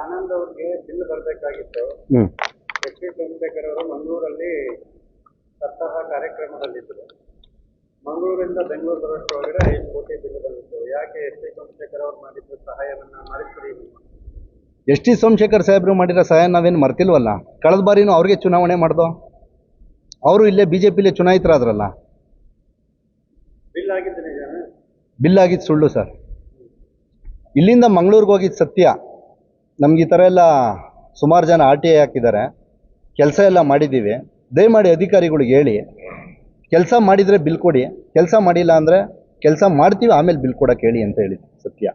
ಆನಂದ್ ಅವ್ರಿಗೆ ಬಿಲ್ ಬರಬೇಕಾಗಿತ್ತು. ಟಿ ಸೋಮಶೇಖರ್ ಅವರು ಮಂಗಳೂರಲ್ಲಿ ಸಪ್ತಾಹ ಕಾರ್ಯಕ್ರಮದಲ್ಲಿದ್ದರು. ಮಂಗಳೂರಿಂದ ಬೆಂಗಳೂರು ಬರೋಷ್ಟರೊಳಗಡೆ ಐದು ಕೋಟಿ ಬಿಲ್ ಬಂದಿತ್ತು. ಯಾಕೆ ಎಸ್ ಟಿ ಸೋಮಶೇಖರ್ ಅವರು ಮಾಡಿದ್ದು ಸಹಾಯವನ್ನ ಮಾಡಿಸ್ರಿ ಎಸ್ ಟಿ ಸೋಮಶೇಖರ್ ಸಾಹೇಬ್ರು ಮಾಡಿರೋ ಸಹಾಯ ನಾವೇನು ಮರ್ತಿಲ್ವಲ್ಲ? ಕಳೆದ ಬಾರಿನೂ ಅವ್ರಿಗೆ ಚುನಾವಣೆ ಮಾಡ್ದೋ? ಅವರು ಇಲ್ಲೇ ಬಿ ಜೆ ಪಿಲೇ ಚುನಾಯಿತರಾದ್ರಲ್ಲ? ಬಿಲ್ ಆಗಿದ್ದು ನಿಜಾನ? ಬಿಲ್ ಆಗಿದ್ದು ಸುಳ್ಳು ಸರ್. ಇಲ್ಲಿಂದ ಮಂಗಳೂರಿಗೆ ಹೋಗಿದ್ದು ಸತ್ಯ. ನಮ್ಗೆ ಈ ಥರ ಎಲ್ಲ ಸುಮಾರು ಜನ ಆರ್ ಟಿ ಐ ಹಾಕಿದ್ದಾರೆ. ಕೆಲಸ ಎಲ್ಲ ಮಾಡಿದ್ದೀವಿ. ದಯಮಾಡಿ ಅಧಿಕಾರಿಗಳಿಗೆ ಹೇಳಿ. ಕೆಲಸ ಮಾಡಿದರೆ ಬಿಲ್ ಕೊಡಿ. ಕೆಲಸ ಮಾಡಿಲ್ಲ ಅಂದರೆ ಕೆಲಸ ಮಾಡ್ತೀವಿ, ಆಮೇಲೆ ಬಿಲ್ ಕೊಡೋಕೆ ಹೇಳಿ ಅಂತ ಹೇಳಿ ಸತ್ಯ.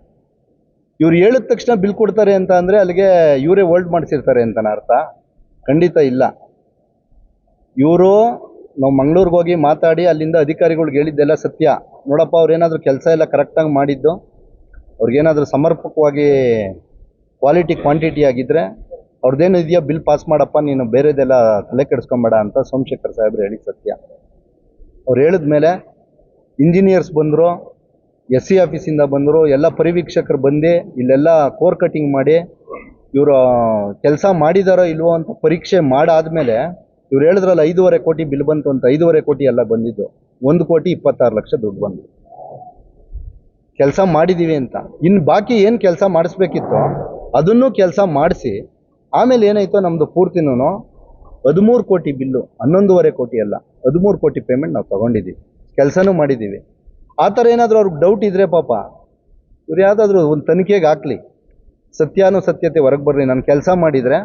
ಇವ್ರು ಹೇಳಿದ ತಕ್ಷಣ ಬಿಲ್ ಕೊಡ್ತಾರೆ ಅಂತ ಅಂದರೆ ಅಲ್ಲಿಗೆ ಇವರೇ ಹೋಲ್ಡ್ ಮಾಡಿಸಿರ್ತಾರೆ ಅಂತನ ಅರ್ಥ. ಖಂಡಿತ ಇಲ್ಲ. ಇವರು ನಾವು ಮಂಗಳೂರಿಗೆ ಹೋಗಿ ಮಾತಾಡಿ ಅಲ್ಲಿಂದ ಅಧಿಕಾರಿಗಳಿಗೆ ಹೇಳಿದ್ದೆಲ್ಲ ಸತ್ಯ. ನೋಡಪ್ಪ ಅವ್ರೇನಾದರೂ ಕೆಲಸ ಎಲ್ಲ ಕರೆಕ್ಟಾಗಿ ಮಾಡಿದ್ದು ಅವ್ರಿಗೇನಾದರೂ ಸಮರ್ಪಕವಾಗಿ ಕ್ವಾಲಿಟಿ ಕ್ವಾಂಟಿಟಿ ಆಗಿದ್ದರೆ ಅವ್ರದ್ದೇನು ಇದೆಯಾ? ಬಿಲ್ ಪಾಸ್ ಮಾಡಪ್ಪ, ನೀನು ಬೇರೆದೆಲ್ಲ ತಲೆ ಕೆಡಿಸ್ಕೊಂಬೇಡ ಅಂತ ಸೋಮಶೇಖರ್ ಸಾಹೇಬ್ರು ಹೇಳಿದ ಸತ್ಯ. ಅವ್ರು ಹೇಳಿದ ಮೇಲೆ ಇಂಜಿನಿಯರ್ಸ್ ಬಂದರು ಎಸ್ ಸಿ ಆಫೀಸಿಂದ ಬಂದರು, ಎಲ್ಲ ಪರಿವೀಕ್ಷಕರು ಬಂದು ಇಲ್ಲೆಲ್ಲ ಕೋರ್ ಕಟಿಂಗ್ ಮಾಡಿ, ಇವರು ಕೆಲಸ ಮಾಡಿದಾರೋ ಇಲ್ವೋ ಅಂತ ಪರೀಕ್ಷೆ ಮಾಡಾದ್ಮೇಲೆ ಇವ್ರು ಹೇಳಿದ್ರಲ್ಲ, ಐದೂವರೆ ಕೋಟಿ ಬಿಲ್ ಬಂತು ಅಂತ ಐದೂವರೆ ಕೋಟಿ ಎಲ್ಲ ಬಂದಿದ್ದು. ಒಂದು ಕೋಟಿ ಇಪ್ಪತ್ತಾರು ಲಕ್ಷ ದುಡ್ಡು ಬಂದು. ಕೆಲಸ ಮಾಡಿದ್ದೀವಿ ಅಂತ. ಇನ್ನು ಬಾಕಿ ಏನು ಕೆಲಸ ಮಾಡಿಸ್ಬೇಕಿತ್ತು ಅದನ್ನು ಕೆಲಸ ಮಾಡಿಸಿ ಆಮೇಲೆ ಏನಾಯಿತು ನಮ್ಮದು ಪೂರ್ತಿನೂ ಹದಿಮೂರು ಕೋಟಿ ಬಿಲ್ಲು ಹನ್ನೊಂದೂವರೆ ಕೋಟಿ ಅಲ್ಲ ಹದಿಮೂರು ಕೋಟಿ ಪೇಮೆಂಟ್ ನಾವು ತೊಗೊಂಡಿದ್ದೀವಿ ಕೆಲಸನೂ ಮಾಡಿದ್ದೀವಿ ಆ ಥರ ಏನಾದರೂ ಅವ್ರಿಗೆ ಡೌಟ್ ಇದ್ದರೆ ಪಾಪ ಇವ್ರು ಯಾವುದಾದ್ರೂ ಒಂದು ತನಿಖೆಗೆ ಹಾಕ್ಲಿ. ಸತ್ಯಾನುಸತ್ಯತೆ ಹೊರಗೆ ಬರಲಿ. ನಾನು ಕೆಲಸ ಮಾಡಿದರೆ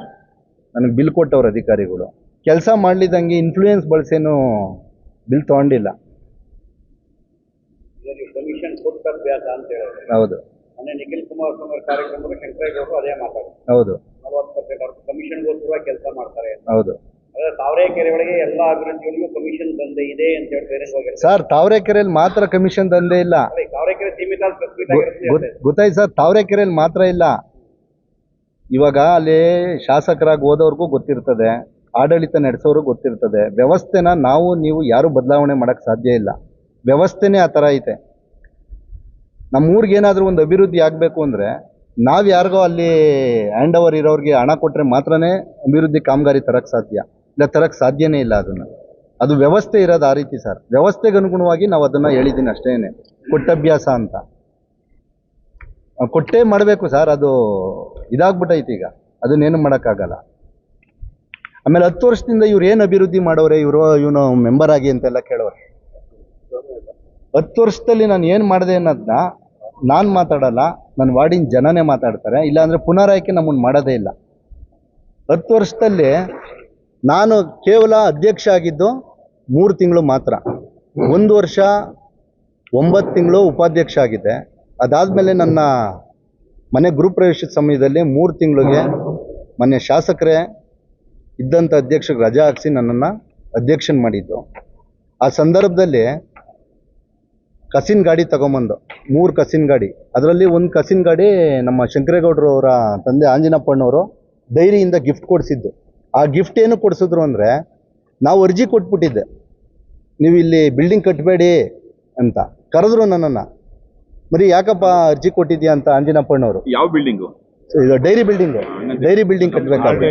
ನನಗೆ ಬಿಲ್ ಕೊಟ್ಟವ್ರ ಅಧಿಕಾರಿಗಳು. ಕೆಲಸ ಮಾಡಲಿದ್ದಂಗೆ ಇನ್ಫ್ಲೂಯೆನ್ಸ್ ಬಳಸೇನು ಬಿಲ್ ತೊಗೊಂಡಿಲ್ಲ. ಹೌದು. ಮೊನ್ನೆ ನಿಖಿಲ್ ಕುಮಾರಸ್ವಾಮಿ ಕಾರ್ಯಕ್ರಮದ ಶಂಕರೇಗೌಡರು ಅದೇ ಮಾತಾಡ್ತಾರೆ. ಹೌದು. ನಲವತ್ತು ಪರ್ಸೆಂಟ್ ಅವರು ಕಮಿಷನ್ ಗೋಸ್ಕರ ಕೆಲಸ ಮಾಡ್ತಾರೆ ಹೌದು. ಅದೇ ತಾವರೆಕೆರೆ ಒಳಗೆ ಎಲ್ಲ ಅಭಿವೃದ್ಧಿಗಳಿಗೂ ಕಮಿಷನ್ ದಂಧೆ ಇದೆ ಅಂತ ಹೇಳಿ ಬೇರೆ ಹೋಗಿರ್ತಾರೆ ಸರ್ ತಾವರೆಕೆರೆಯಲ್ಲಿ ಮಾತ್ರ ಕಮಿಷನ್ ದಂಧೆ ಇಲ್ಲ. ತಾವರೆಕೆರೆ ಸೀಮಿತ ಸ್ಪೆಸಿಫಿಕ್ ಆಗಿರುತ್ತೆ ಗೊತ್ತಾಯ್ತು ಸರ್ ತಾವರೆಕೆರೆಯಲ್ಲಿ ಮಾತ್ರ ಇಲ್ಲ. ಇವಾಗ ಅಲ್ಲಿ ಶಾಸಕರಾಗಿ ಹೋದವ್ರಿಗೂ ಗೊತ್ತಿರ್ತದೆ ಆಡಳಿತ ನಡೆಸೋರು ಗೊತ್ತಿರ್ತದೆ. ವ್ಯವಸ್ಥೆನ ನಾವು ನೀವು ಯಾರು ಬದಲಾವಣೆ ಮಾಡಕ್ ಸಾಧ್ಯ ಇಲ್ಲ. ವ್ಯವಸ್ಥೆನೇ ಆ ಥರ ಐತೆ. ನಮ್ಮ ಊರಿಗೆ ಏನಾದರೂ ಒಂದು ಅಭಿವೃದ್ಧಿ ಆಗಬೇಕು ಅಂದರೆ ನಾವು ಯಾರಿಗೋ ಅಲ್ಲಿ ಹ್ಯಾಂಡ್ ಓವರ್ ಇರೋರಿಗೆ ಹಣ ಕೊಟ್ಟರೆ ಮಾತ್ರನೇ ಅಭಿವೃದ್ಧಿ ಕಾಮಗಾರಿ ತರಕ್ಕೆ ಸಾಧ್ಯ. ಇಲ್ಲ ತರಕ್ಕೆ ಸಾಧ್ಯನೇ ಇಲ್ಲ ಅದನ್ನು. ಅದು ವ್ಯವಸ್ಥೆ ಇರೋದು ಆ ರೀತಿ ಸರ್. ವ್ಯವಸ್ಥೆಗೆ ಅನುಗುಣವಾಗಿ ನಾವು ಅದನ್ನು ಹೇಳಿದ್ದೀನಿ ಅಷ್ಟೇನೆ. ಕೊಟ್ಟಭ್ಯಾಸ ಅಂತ. ಕೊಟ್ಟೇ ಮಾಡಬೇಕು ಸರ್. ಅದು ಇದಾಗ್ಬಿಟ್ಟೈತೆ ಈಗ. ಅದನ್ನೇನು ಮಾಡೋಕ್ಕಾಗಲ್ಲ. ಆಮೇಲೆ ಹತ್ತು ವರ್ಷದಿಂದ ಇವ್ರು ಏನು ಅಭಿವೃದ್ಧಿ ಮಾಡೋರೆ? ಇವರು, ಇವನು ಮೆಂಬರ್ ಆಗಿ ಅಂತೆಲ್ಲ ಕೇಳೋರೆ. ಹತ್ತು ವರ್ಷದಲ್ಲಿ ನಾನು ಏನು ಮಾಡಿದೆ ಅನ್ನೋದನ್ನ ನಾನು ಮಾತಾಡಲ್ಲ ನನ್ನ ವಾರ್ಡಿನ ಜನನೇ ಮಾತಾಡ್ತಾರೆ, ಇಲ್ಲಾಂದರೆ ಪುನರಾಯ್ಕೆ ನಮ್ಮನ್ನು ಮಾಡೋದೇ ಇಲ್ಲ. ಹತ್ತು ವರ್ಷದಲ್ಲಿ ನಾನು ಕೇವಲ ಅಧ್ಯಕ್ಷ ಆಗಿದ್ದು ಮೂರು ತಿಂಗಳು ಮಾತ್ರ. ಒಂದು ವರ್ಷ ಒಂಬತ್ತು ತಿಂಗಳು ಉಪಾಧ್ಯಕ್ಷ ಆಗಿದ್ದೆ. ಅದಾದಮೇಲೆ ನನ್ನ ಮನೆ ಗೃಹಪ್ರವೇಶದ ಸಮಯದಲ್ಲಿ ಮೂರು ತಿಂಗಳಿಗೆ ಮನೆ ಶಾಸಕರೇ ಇದ್ದಂಥ ಅಧ್ಯಕ್ಷರಿಗೆ ರಜಾ ಹಾಕಿಸಿ ನನ್ನನ್ನು ಅಧ್ಯಕ್ಷನ್ ಮಾಡಿದ್ದು. ಆ ಸಂದರ್ಭದಲ್ಲಿ ಕಸಿನ್ ಗಾಡಿ ತಗೊಂಬಂದು. ಮೂರು ಕಸಿನ್ ಗಾಡಿ. ಅದರಲ್ಲಿ ಒಂದು ಕಸಿನ್ ಗಾಡಿ ನಮ್ಮ ಶಂಕರೇಗೌಡರು ಅವರ ತಂದೆ ಆಂಜನಪ್ಪಣ್ಣವರು ಡೈರಿಯಿಂದ ಗಿಫ್ಟ್ ಕೊಡಿಸಿದ್ದು. ಆ ಗಿಫ್ಟ್ ಏನು ಕೊಡಿಸಿದ್ರು ಅಂದರೆ ನಾವು ಅರ್ಜಿ ಕೊಟ್ಬಿಟ್ಟಿದ್ದೆ. ನೀವು ಇಲ್ಲಿ ಬಿಲ್ಡಿಂಗ್ ಕಟ್ಟಬೇಡಿ ಅಂತ. ಕರೆದ್ರು ನನ್ನನ್ನು. ಮರಿ ಯಾಕಪ್ಪ ಅರ್ಜಿ ಕೊಟ್ಟಿದ್ಯಾ ಅಂತ ಆಂಜನಪ್ಪಣ್ಣವರು ಯಾವ ಬಿಲ್ಡಿಂಗು ಇದು ಡೈರಿ ಬಿಲ್ಡಿಂಗು ಡೈರಿ ಬಿಲ್ಡಿಂಗ್ ಕಟ್ಟಬೇಕಾದ್ರೆ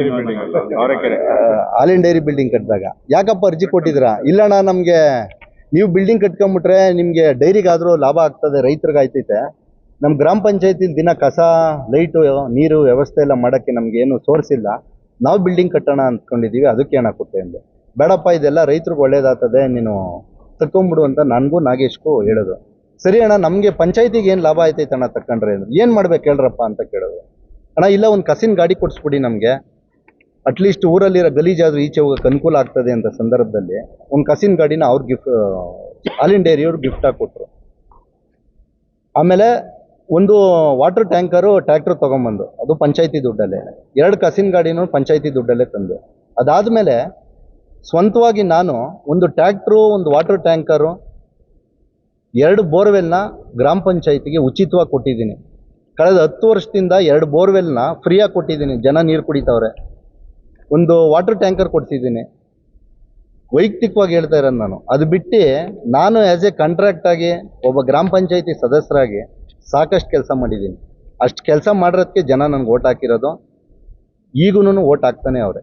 ಆಲ್ ಹಾಲಿನ ಡೈರಿ ಬಿಲ್ಡಿಂಗ್ ಕಟ್ಟಿದಾಗ ಯಾಕಪ್ಪ ಅರ್ಜಿ ಕೊಟ್ಟಿದ್ದೀರಾ? ಇಲ್ಲಣ್ಣ ನಮಗೆ ನೀವು ಬಿಲ್ಡಿಂಗ್ ಕಟ್ಕೊಂಬಿಟ್ರೆ ನಿಮಗೆ ಡೈರಿಗಾದರೂ ಲಾಭ ಆಗ್ತದೆ, ರೈತರಿಗೆ ಆಯ್ತೈತೆ. ನಮ್ಮ ಗ್ರಾಮ ಪಂಚಾಯತಿಲಿ ದಿನ ಕಸ, ಲೈಟು, ನೀರು ವ್ಯವಸ್ಥೆ ಎಲ್ಲ ಮಾಡೋಕ್ಕೆ ನಮ್ಗೆ ಏನು ಸೋರ್ಸ್ ಇಲ್ಲ. ನಾವು ಬಿಲ್ಡಿಂಗ್ ಕಟ್ಟೋಣ ಅಂದ್ಕೊಂಡಿದ್ದೀವಿ ಅದಕ್ಕೆ ಏನ ಕೊಟ್ಟೆ ಅಂದೆ. ಬೇಡಪ್ಪ, ಇದೆಲ್ಲ ರೈತರಿಗೆ ಒಳ್ಳೇದಾಗ್ತದೆ, ನೀನು ತಕ್ಕೊಂಬಿಡು ಅಂತ ನನಗೂ ನಾಗೇಶ್ಗೂ ಹೇಳೋದು. ಸರಿ ಅಣ್ಣ, ನಮಗೆ ಪಂಚಾಯತಿಗೆ ಏನು ಲಾಭ ಆಯ್ತೈತೆ ಅಣ್ಣ ತಕೊಂಡ್ರೆ? ಏನು ಮಾಡ್ಬೇಕು ಹೇಳ್ರಪ್ಪ ಅಂತ ಕೇಳೋದು. ಅಣ್ಣ, ಇಲ್ಲ, ಒಂದು ಕಸಿನ ಗಾಡಿ ಕೊಡಿಸ್ಬಿಡಿ ನಮಗೆ. ಅಟ್ಲೀಸ್ಟ್ ಊರಲ್ಲಿರೋ ಗಲೀಜಾದರೂ ಈಚೆ ಹೋಗಕ್ಕೆ ಅನುಕೂಲ ಆಗ್ತದೆ ಅಂತ ಸಂದರ್ಭದಲ್ಲಿ ಒಂದು ಕಸಿನ್ ಗಾಡಿನ ಅವ್ರು ಗಿಫ್ಟ್ ಹಾಲಿನ ಡೈರಿಯವ್ರು ಗಿಫ್ಟ್ ಆಗಿ ಕೊಟ್ಟರು ಆಮೇಲೆ ಒಂದು ವಾಟರ್ ಟ್ಯಾಂಕರು ಟ್ರ್ಯಾಕ್ಟರ್ ತೊಗೊಂಬಂದು. ಅದು ಪಂಚಾಯತಿ ದುಡ್ಡಲ್ಲೇ. ಎರಡು ಕಸಿನ್ ಗಾಡಿನೂ ಪಂಚಾಯತಿ ದುಡ್ಡಲ್ಲೇ ತಂದು. ಅದಾದಮೇಲೆ ಸ್ವಂತವಾಗಿ ನಾನು ಒಂದು ಟ್ಯಾಕ್ಟ್ರು ಒಂದು ವಾಟರ್ ಟ್ಯಾಂಕರು ಎರಡು ಬೋರ್ವೆಲ್ನ ಗ್ರಾಮ ಪಂಚಾಯತಿಗೆ ಉಚಿತವಾಗಿ ಕೊಟ್ಟಿದ್ದೀನಿ. ಕಳೆದ ಹತ್ತು ವರ್ಷದಿಂದ ಎರಡು ಬೋರ್ವೆಲ್ನ ಫ್ರೀಯಾಗಿ ಕೊಟ್ಟಿದ್ದೀನಿ. ಜನ ನೀರು ಕುಡಿತಾವ್ರೆ. ಒಂದು ವಾಟರ್ ಟ್ಯಾಂಕರ್ ಕೊಡ್ತಿದ್ದೀನಿ ವೈಯಕ್ತಿಕವಾಗಿ ಹೇಳ್ತಾ ಇರೋದು ನಾನು. ಅದು ಬಿಟ್ಟು ನಾನು ಆ್ಯಸ್ ಎ ಕಾಂಟ್ರಾಕ್ಟ್ ಆಗಿ ಒಬ್ಬ ಗ್ರಾಮ ಪಂಚಾಯತಿ ಸದಸ್ಯರಾಗಿ ಸಾಕಷ್ಟು ಕೆಲಸ ಮಾಡಿದ್ದೀನಿ. ಅಷ್ಟು ಕೆಲಸ ಮಾಡಿರೋದಕ್ಕೆ ಜನ ನನಗೆ ಓಟ್ ಹಾಕಿರೋದು. ಈಗೂ ಓಟ್ ಹಾಕ್ತಾನೆ ಅವ್ರೆ.